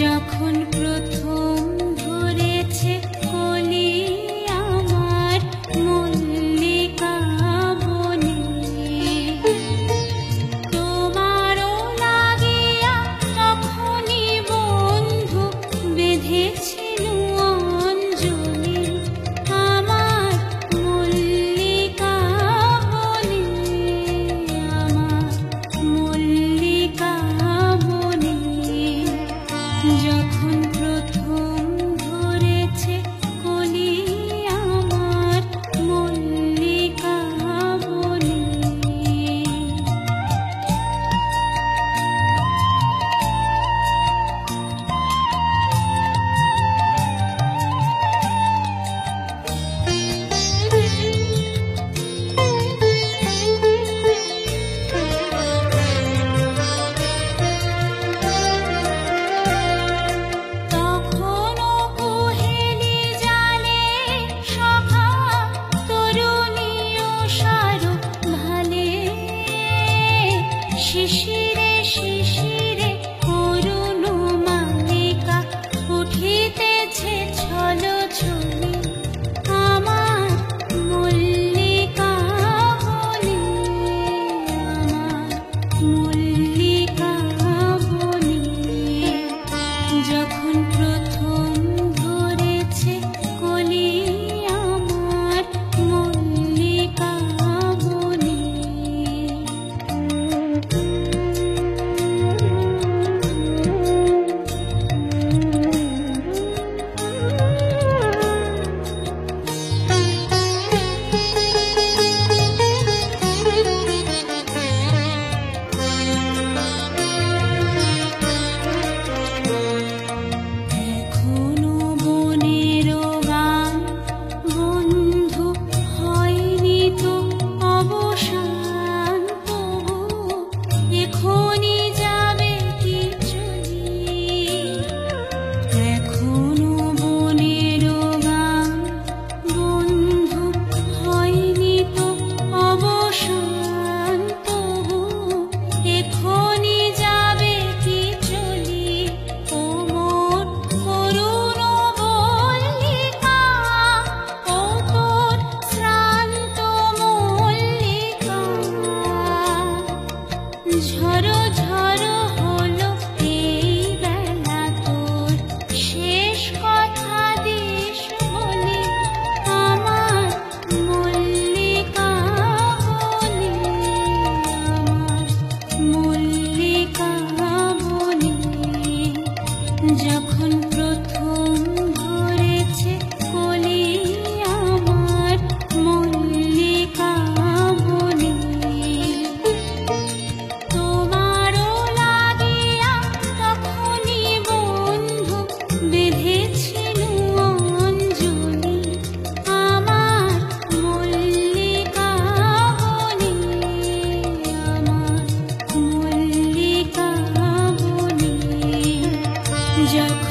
যখন শিশিরে শিশিরে করুণ মালিকা উঠিতেছে ছল ছুনি আমার মল্লিকা বলি আমার মল্লিকা Jump.